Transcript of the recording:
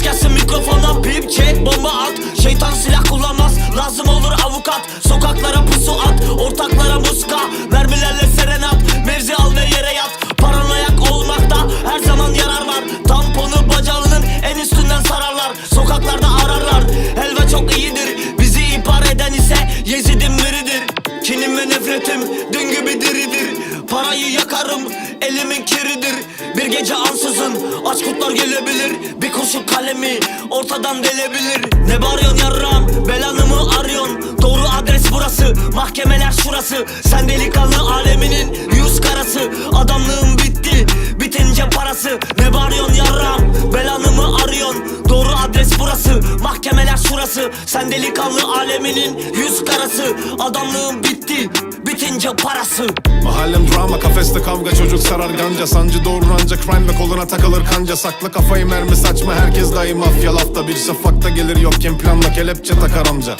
Podcast'ı mikrofona pip çek bomba at. Şeytan silah kullanmaz lazım olur avukat. Sokaklara pusu at ortaklara muska. Mermilerle serenat mevzi al ve yere yat. Paranoyak olmakta her zaman yarar var. Tamponu bacağının en üstünden sararlar. Sokaklarda ararlar. Helva çok iyidir Bizi ihbar eden ise Yezidim biridir. Kinim ve nefretim dün gibi diridir. Parayı yakarım elimin kiridir. Bir gece ansızın aç kutlar gelebilir. Bir kurşun kalemi ortadan delebilir. Ne bağırıyorsun yarram? Belanı mı arıyorsun? Doğru adres burası. Mahkemeler şurası. Sen delikanlı aleminin burası mahkemeler şurası. Sen delikanlı aleminin yüz karası. Adamlığın bitti bitince parası. Mahallem drama kafeste kavga çocuk sarar ganca. Sancı doğurur ancak crime ve koluna takılır kanca. Sakla kafayı mermi saçma herkes dahi mafya. Lafta bir şafakta gelir yokken planla kelepçe takar amca